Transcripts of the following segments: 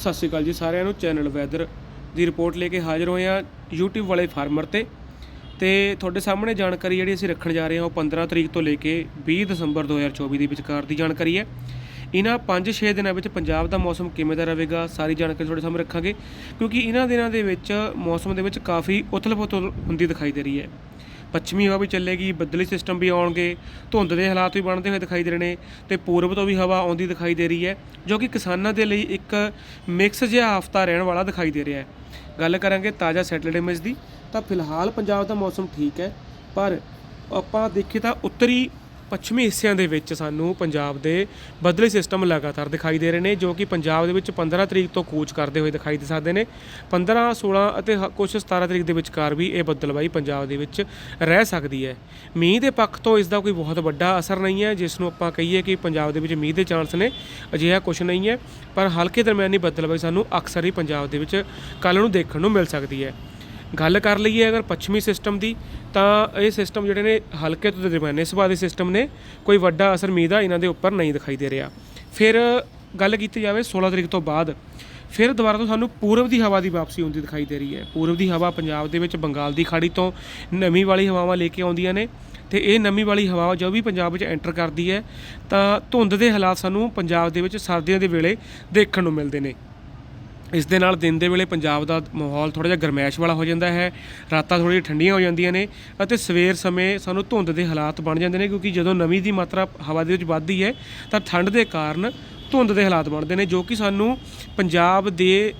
ਸਤਿ ਸ਼੍ਰੀ ਅਕਾਲ ਜੀ ਸਾਰਿਆਂ ਨੂੰ ਚੈਨਲ ਵੈਦਰ ਦੀ ਰਿਪੋਰਟ ਲੈ ਕੇ ਹਾਜ਼ਰ ਹੋਏ ਹਾਂ YouTube ਵਾਲੇ ਫਾਰਮਰ ਤੇ। ਤੇ ਤੁਹਾਡੇ ਸਾਹਮਣੇ ਜਾਣਕਾਰੀ ਜਿਹੜੀ ਅਸੀਂ ਰੱਖਣ ਜਾ ਰਹੇ ਹਾਂ, ਉਹ 15 ਤਰੀਕ ਤੋਂ ਲੈ ਕੇ 20 ਦਸੰਬਰ 2024 ਦੇ ਵਿਚਕਾਰ ਦੀ ਜਾਣਕਾਰੀ ਹੈ। ਇਹਨਾਂ 5-6 ਦਿਨਾਂ ਵਿੱਚ ਪੰਜਾਬ ਦਾ ਮੌਸਮ ਕਿਵੇਂ ਦਾ ਰਹੇਗਾ, ਸਾਰੀ ਜਾਣਕਾਰੀ ਤੁਹਾਡੇ ਸਾਹਮਣੇ ਰੱਖਾਂਗੇ, ਕਿਉਂਕਿ ਇਹਨਾਂ ਦਿਨਾਂ ਦੇ ਵਿੱਚ ਮੌਸਮ ਦੇ ਵਿੱਚ ਕਾਫੀ ਉਥਲ-ਪੁਥਲ ਹੁੰਦੀ ਦਿਖਾਈ ਦੇ ਰਹੀ ਹੈ। ਪੱਛਮੀ ਹਵਾ ਵੀ ਚੱਲੇਗੀ, ਬੱਦਲੀ ਸਿਸਟਮ ਵੀ ਆਉਣਗੇ, ਧੁੰਦ ਦੇ ਹਾਲਾਤ ਵੀ ਬਣਦੇ ਹੋਏ ਦਿਖਾਈ ਦੇ ਰਹੇ ਨੇ ਤੇ ਪੂਰਬ ਤੋਂ ਵੀ ਹਵਾ ਆਉਂਦੀ ਦਿਖਾਈ ਦੇ ਰਹੀ ਹੈ, ਜੋ ਕਿ ਕਿਸਾਨਾਂ ਦੇ ਲਈ ਇੱਕ ਮਿਕਸ ਜਿਹਾ ਹਫਤਾ ਰਹਿਣ ਵਾਲਾ ਦਿਖਾਈ ਦੇ ਰਿਹਾ ਹੈ। ਗੱਲ ਕਰਾਂਗੇ ਤਾਜ਼ਾ ਸੈਟਲਡ ਇਮੇਜ ਦੀ, ਤਾਂ ਫਿਲਹਾਲ ਪੰਜਾਬ ਦਾ ਮੌਸਮ ਠੀਕ ਹੈ, ਪਰ ਆਪਾਂ ਦੇਖੀਏ ਤਾਂ ਉੱਤਰੀ ਪੱਛਮੀ ਹਿੱਸਿਆਂ ਦੇ ਵਿੱਚ ਸਾਨੂੰ ਪੰਜਾਬ ਦੇ ਬਦਲੇ ਸਿਸਟਮ ਲਗਾਤਾਰ ਦਿਖਾਈ ਦੇ ਰਹੇ ਨੇ, ਜੋ ਕਿ ਪੰਜਾਬ ਦੇ ਵਿੱਚ 15 ਤਰੀਕ ਤੋਂ ਕੂਚ ਕਰਦੇ ਹੋਏ ਦਿਖਾਈ ਦੇ ਸਕਦੇ ਨੇ। 15 16 ਅਤੇ ਹ- ਕੁਛ 17 ਤਰੀਕ ਦੇ ਵਿਚਕਾਰ ਵੀ ਇਹ ਬੱਦਲਬਾਈ ਪੰਜਾਬ ਦੇ ਵਿੱਚ ਰਹਿ ਸਕਦੀ ਹੈ। ਮੀਂਹ ਦੇ ਪੱਖ ਤੋਂ ਇਸ ਦਾ ਕੋਈ ਬਹੁਤ ਵੱਡਾ ਅਸਰ ਨਹੀਂ ਹੈ, ਜਿਸ ਨੂੰ ਆਪਾਂ ਕਹੀਏ ਕਿ ਪੰਜਾਬ ਦੇ ਵਿੱਚ ਮੀਂਹ ਦੇ ਚਾਂਸ ਨੇ, ਅਜਿਹਾ ਕੁਝ ਨਹੀਂ ਹੈ। ਪਰ ਹਲਕੇ ਦਰਮਿਆਨੀ ਬੱਦਲਬਾਈ ਸਾਨੂੰ ਅਕਸਰ ਹੀ ਪੰਜਾਬ ਦੇ ਵਿੱਚ ਕੱਲ ਨੂੰ ਦੇਖਣ ਨੂੰ ਮਿਲ ਸਕਦੀ ਹੈ। ਗੱਲ ਕਰ ਲਈਏ ਅਗਰ ਪੱਛਮੀ ਸਿਸਟਮ ਦੀ, ਤਾਂ ਇਹ ਸਿਸਟਮ ਜਿਹੜੇ ਨੇ ਹਲਕੇ ਤੋਂ ਦਰਮਿਆਨੇ ਸੁਭਾਅ ਦੇ ਸਿਸਟਮ ਨੇ, ਕੋਈ ਵੱਡਾ ਅਸਰ ਮੀਂਹ ਇਹਨਾਂ ਦੇ ਉੱਪਰ ਨਹੀਂ ਦਿਖਾਈ ਦੇ ਰਿਹਾ। ਫਿਰ ਗੱਲ ਕੀਤੀ ਜਾਵੇ 16 ਤਰੀਕ ਤੋਂ ਬਾਅਦ, ਫਿਰ ਦੁਬਾਰਾ ਤੋਂ ਸਾਨੂੰ ਪੂਰਬ ਦੀ ਹਵਾ ਦੀ ਵਾਪਸੀ ਹੁੰਦੀ ਦਿਖਾਈ ਦੇ ਰਹੀ ਹੈ। ਪੂਰਬ ਦੀ ਹਵਾ ਪੰਜਾਬ ਦੇ ਵਿੱਚ ਬੰਗਾਲ ਦੀ ਖਾੜੀ ਤੋਂ ਨਮੀ ਵਾਲੀ ਹਵਾਵਾਂ ਲੈ ਕੇ ਆਉਂਦੀਆਂ ਨੇ ਤੇ ਇਹ ਨਮੀ ਵਾਲੀ ਹਵਾ ਜੋ ਵੀ ਪੰਜਾਬ ਵਿੱਚ ਐਂਟਰ ਕਰਦੀ ਹੈ, ਤਾਂ ਧੁੰਦ ਦੇ ਹਾਲਾਤ ਸਾਨੂੰ ਪੰਜਾਬ ਦੇ ਵਿੱਚ ਸਰਦੀਆਂ ਦੇ ਵੇਲੇ ਦੇਖਣ ਨੂੰ ਮਿਲਦੇ ਨੇ। ਇਸ ਦੇ ਨਾਲ ਦਿਨ ਦੇ ਵੇਲੇ ਪੰਜਾਬ ਦਾ ਮਾਹੌਲ ਥੋੜਾ ਜਿਹਾ ਗਰਮੈਸ਼ ਵਾਲਾ ਹੋ ਜਾਂਦਾ ਹੈ, ਰਾਤਾਂ ਥੋੜ੍ਹੀਆਂ ਠੰਡੀਆਂ ਹੋ ਜਾਂਦੀਆਂ ਨੇ ਅਤੇ ਸਵੇਰ ਸਮੇਂ ਸਾਨੂੰ ਧੁੰਦ ਦੇ ਹਾਲਾਤ ਬਣ ਜਾਂਦੇ ਨੇ ਕਿਉਂਕਿ ਜਦੋਂ ਨਮੀ ਦੀ ਮਾਤਰਾ ਹਵਾ ਦੇ ਵਿੱਚ ਵੱਧਦੀ ਹੈ ਤਾਂ ਠੰਡ ਦੇ ਕਾਰਨ ਧੁੰਦ ਦੇ ਹਾਲਾਤ ਬਣਦੇ ਨੇ ਜੋ ਕਿ ਸਾਨੂੰ ਪੰਜਾਬ ਦੇ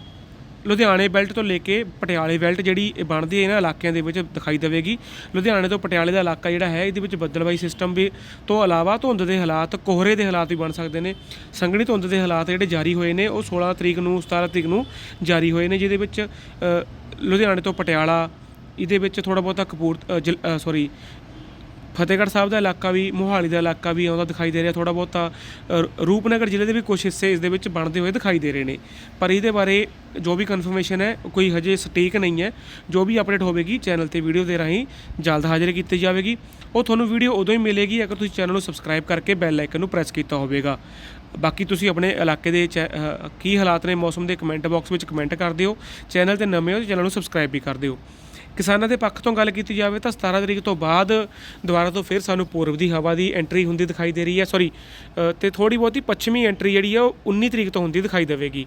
ਲੁਧਿਆਣੇ ਬੈਲਟ ਤੋਂ ਲੈ ਕੇ ਪਟਿਆਲੇ ਬੈਲਟ ਜਿਹੜੀ ਇਹ ਬਣਦੀ ਹੈ ਇਹਨਾਂ ਇਲਾਕਿਆਂ ਦੇ ਵਿੱਚ ਦਿਖਾਈ ਦੇਵੇਗੀ। ਲੁਧਿਆਣੇ ਤੋਂ ਪਟਿਆਲੇ ਦਾ ਇਲਾਕਾ ਜਿਹੜਾ ਹੈ, ਇਹਦੇ ਵਿੱਚ ਬੱਦਲਬਾਈ ਸਿਸਟਮ ਵੀ ਤੋਂ ਇਲਾਵਾ ਧੁੰਦ ਦੇ ਹਾਲਾਤ, ਕੋਹਰੇ ਦੇ ਹਾਲਾਤ ਵੀ ਬਣ ਸਕਦੇ ਨੇ। ਸੰਘਣੀ ਧੁੰਦ ਦੇ ਹਾਲਾਤ ਜਿਹੜੇ ਜਾਰੀ ਹੋਏ ਨੇ, ਉਹ 16 ਤਰੀਕ ਨੂੰ 17 ਤਰੀਕ ਨੂੰ ਜਾਰੀ ਹੋਏ ਨੇ, ਜਿਹਦੇ ਵਿੱਚ ਲੁਧਿਆਣੇ ਤੋਂ ਪਟਿਆਲਾ, ਇਹਦੇ ਵਿੱਚ ਥੋੜਾ ਬਹੁਤਾ ਕਪੂਰ ਸੌਰੀ ਫਤਿਹਗੜ੍ਹ ਸਾਹਿਬ ਦਾ ਇਲਾਕਾ ਵੀ ਮੋਹਾਲੀ ਦਾ ਇਲਾਕਾ ਵੀ ਆਉਂਦਾ ਦਿਖਾਈ ਦੇ ਰਿਹਾ। ਥੋੜਾ ਬਹੁਤਾ ਅ, ਰੂਪਨਗਰ ਜ਼ਿਲ੍ਹੇ ਦੇ ਵੀ ਕੁਝ ਹਿੱਸੇ ਇਸ ਦੇ ਵਿੱਚ ਬਣਦੇ ਹੋਏ ਦਿਖਾਈ ਦੇ ਰਹੇ ਨੇ। ਪਰ ਇਹਦੇ ਬਾਰੇ ਜੋ ਵੀ ਕਨਫਰਮੇਸ਼ਨ ਹੈ ਕੋਈ ਹਜੇ ਸਟੀਕ ਨਹੀਂ ਹੈ। ਜੋ ਵੀ ਅਪਡੇਟ ਹੋਵੇਗੀ ਚੈਨਲ ਤੇ ਵੀਡੀਓ ਦੇ ਰਾਹੀਂ ਜਲਦ ਹਾਜ਼ਰ ਕੀਤੀ ਜਾਵੇਗੀ। ਉਹ ਤੁਹਾਨੂੰ ਵੀਡੀਓ ਉਦੋਂ ਹੀ ਮਿਲੇਗੀ ਅਗਰ ਤੁਸੀਂ ਚੈਨਲ ਨੂੰ ਸਬਸਕ੍ਰਾਈਬ ਕਰਕੇ ਬੈਲ ਆਈਕਨ ਨੂੰ ਪ੍ਰੈਸ ਕੀਤਾ ਹੋਵੇਗਾ। ਬਾਕੀ ਤੁਸੀਂ ਆਪਣੇ ਇਲਾਕੇ ਦੇ ਚੈ- ਕੀ ਹਾਲਾਤ ਨੇ ਮੌਸਮ ਦੇ ਕਮੈਂਟ ਬਾਕਸ ਵਿੱਚ ਕਮੈਂਟ ਕਰ ਦਿਓ। ਚੈਨਲ ਤੇ ਨਵੇਂ ਹੋ ਚੈਨਲ ਨੂੰ ਸਬਸਕ੍ਰਾਈਬ ਵੀ ਕਰ ਦਿਓ। ਕਿਸਾਨਾਂ ਦੇ ਪੱਖ ਤੋਂ ਗੱਲ ਕੀਤੀ ਜਾਵੇ ਤਾਂ 17 ਤਰੀਕ ਤੋਂ ਬਾਅਦ ਦੁਬਾਰਾ ਤੋਂ ਫਿਰ ਸਾਨੂੰ ਪੂਰਬ ਦੀ ਹਵਾ ਦੀ ਐਂਟਰੀ ਹੁੰਦੀ ਦਿਖਾਈ ਦੇ ਰਹੀ ਹੈ। ਸੌਰੀ ਤੇ ਥੋੜੀ ਬਹੁਤੀ ਪੱਛਮੀ ਐਂਟਰੀ ਜਿਹੜੀ ਹੈ ਉਹ 19 ਤਰੀਕ ਤੋਂ ਹੁੰਦੀ ਦਿਖਾਈ ਦੇਵੇਗੀ।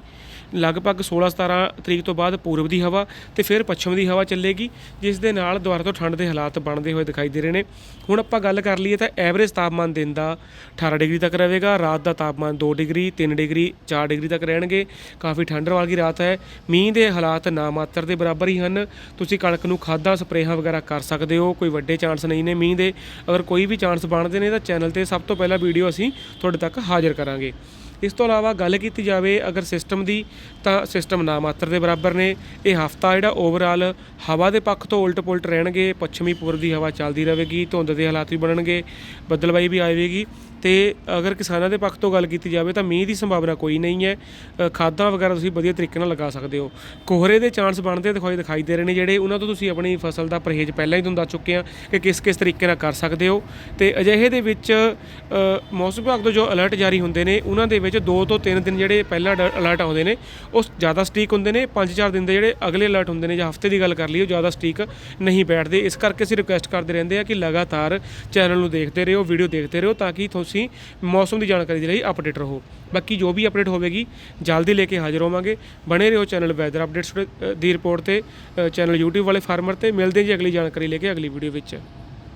ਲਗਭਗ 16 17 ਤਰੀਕ ਤੋਂ ਬਾਅਦ ਪੂਰਬ ਦੀ ਹਵਾ ਤੇ ਫਿਰ ਪੱਛਮ ਦੀ ਹਵਾ ਚੱਲੇਗੀ, ਜਿਸ ਦੇ ਨਾਲ ਦੁਬਾਰਾ ਤੋਂ ਠੰਡ ਦੇ ਹਾਲਾਤ ਬਣਦੇ ਹੋਏ ਦਿਖਾਈ ਦੇ ਰਹੇ ਨੇ। ਹੁਣ ਆਪਾਂ ਗੱਲ ਕਰ ਲਈਏ ਤਾਂ ਐਵਰੇਜ ਤਾਪਮਾਨ ਦਿਨ ਦਾ 18 ਡਿਗਰੀ ਤੱਕ ਰਹੇਗਾ, ਰਾਤ ਦਾ ਤਾਪਮਾਨ 2 ਡਿਗਰੀ 3 ਡਿਗਰੀ 4 ਡਿਗਰੀ ਤੱਕ ਰਹਿਣਗੇ। ਕਾਫੀ ਠੰਡ ਵਾਲੀ ਰਾਤ ਹੈ। ਮੀਂਹ ਦੇ ਹਾਲਾਤ ਨਾ ਮਾਤਰ ਦੇ ਬਰਾਬਰ ਹੀ ਹਨ। ਤੁਸੀਂ ਕਣਕ ਨੂੰ ਖਾਦਾਂ ਸਪਰੇਹਾਂ ਵਗੈਰਾ ਕਰ ਸਕਦੇ ਹੋ, ਕੋਈ ਵੱਡੇ ਚਾਂਸ ਨਹੀਂ ਨੇ ਮੀਂਹ ਦੇ। ਅਗਰ ਕੋਈ ਵੀ ਚਾਂਸ ਬਣਦੇ ਨੇ ਤਾਂ ਚੈਨਲ ਤੇ ਸਭ ਤੋਂ ਪਹਿਲਾਂ ਵੀਡੀਓ ਅਸੀਂ ਤੁਹਾਡੇ ਤੱਕ ਹਾਜ਼ਰ ਕਰਾਂਗੇ। ਇਸ ਤੋਂ ਇਲਾਵਾ ਗੱਲ ਕੀਤੀ ਜਾਵੇ ਅਗਰ ਸਿਸਟਮ ਦੀ, ਤਾਂ ਸਿਸਟਮ ਨਾ ਮਾਤਰ ਦੇ ਬਰਾਬਰ ਨੇ। ਇਹ ਹਫਤਾ ਜਿਹੜਾ ਓਵਰਆਲ ਹਵਾ ਦੇ ਪੱਖ ਤੋਂ ਉਲਟ ਪੁਲਟ ਰਹਿਣਗੇ, ਪੱਛਮੀ ਪੂਰਬ ਦੀ ਹਵਾ ਚੱਲਦੀ ਰਹੇਗੀ, ਧੁੰਦ ਦੇ ਹਾਲਾਤ ਵੀ ਬਣਨਗੇ ਬੱਦਲਬਾਈ ਵੀ ਆਵੇਗੀ। ਤੇ ਅਗਰ ਕਿਸਾਨਾਂ ਦੇ ਪੱਖ ਤੋਂ ਗੱਲ ਕੀਤੀ ਜਾਵੇ ਤਾਂ ਮੀਂਹ ਦੀ ਸੰਭਾਵਨਾ ਕੋਈ ਨਹੀਂ ਹੈ। ਖਾਦਾਂ ਵਗੈਰਾ ਤੁਸੀਂ ਵਧੀਆ ਤਰੀਕੇ ਨਾਲ ਲਗਾ ਸਕਦੇ ਹੋ। ਕੋਹਰੇ ਦੇ ਚਾਂਸ ਬਣਦੇ ਦਿਖਾਈ ਦਿਖਾਈ ਦੇ ਰਹੇ ਨੇ ਜਿਹੜੇ ਉਹਨਾਂ ਤੋਂ ਤੁਸੀਂ ਆਪਣੀ ਫਸਲ ਦਾ ਪਰਹੇਜ਼ ਪਹਿਲਾਂ ਹੀ ਤੁਹਾਨੂੰ ਦੱਸ ਚੁੱਕੇ ਆ ਕਿ ਕਿਸ ਕਿਸ ਤਰੀਕੇ ਨਾਲ ਕਰ ਸਕਦੇ ਹੋ। ਤੇ ਅਜਿਹੇ ਦੇ ਵਿੱਚ ਮੌਸਮ ਵਿਭਾਗ ਤੋਂ ਜੋ ਅਲਰਟ ਜਾਰੀ ਹੁੰਦੇ ਨੇ, ਉਹਨਾਂ ਦੇ ਵਿੱਚ 2 ਤੋਂ 3 ਦਿਨ ਜਿਹੜੇ ਪਹਿਲਾਂ ਅਲਰਟ ਆਉਂਦੇ ਨੇ ਉਹ ਜ਼ਿਆਦਾ ਸਟੀਕ ਹੁੰਦੇ ਨੇ। 5-4 ਦਿਨ ਦੇ ਜਿਹੜੇ ਅਗਲੇ ਅਲਰਟ ਹੁੰਦੇ ਨੇ ਜਾਂ ਹਫ਼ਤੇ ਦੀ ਗੱਲ ਕਰ ਲਈਏ, ਉਹ ਜ਼ਿਆਦਾ ਸਟੀਕ ਨਹੀਂ ਬੈਠਦੇ। ਇਸ ਕਰਕੇ ਅਸੀਂ ਰਿਕੁਐਸਟ ਕਰਦੇ ਰਹਿੰਦੇ ਆ ਕਿ ਲਗਾਤਾਰ ਚੈਨਲ ਨੂੰ ਦੇਖਦੇ ਰਹੋ ਵੀਡੀਓ ਦੇਖਦੇ ਰਹੋ ਤਾਂ ਕਿ ਤੁਸੀਂ ਮੌਸਮ ਦੀ ਜਾਣਕਾਰੀ ਦੇ ਲਈ ਅਪਡੇਟ ਰਹੋ। ਬਾਕੀ ਜੋ ਵੀ ਅਪਡੇਟ ਹੋਵੇਗੀ, ਜਲਦੀ ਲੈ ਕੇ ਹਾਜ਼ਰ ਹੋਵਾਂਗੇ। ਬਣੇ ਰਹੋ ਚੈਨਲ ਵੈਦਰ ਅਪਡੇਟਸ ਦੀ ਰਿਪੋਰਟ ਤੇ ਚੈਨਲ YouTube ਵਾਲੇ ਫਾਰਮਰ ਤੇ। ਮਿਲਦੇ ਹਾਂ ਜੀ ਅਗਲੀ ਜਾਣਕਾਰੀ ਲੈ ਕੇ ਅਗਲੀ ਵੀਡੀਓ ਵਿੱਚ।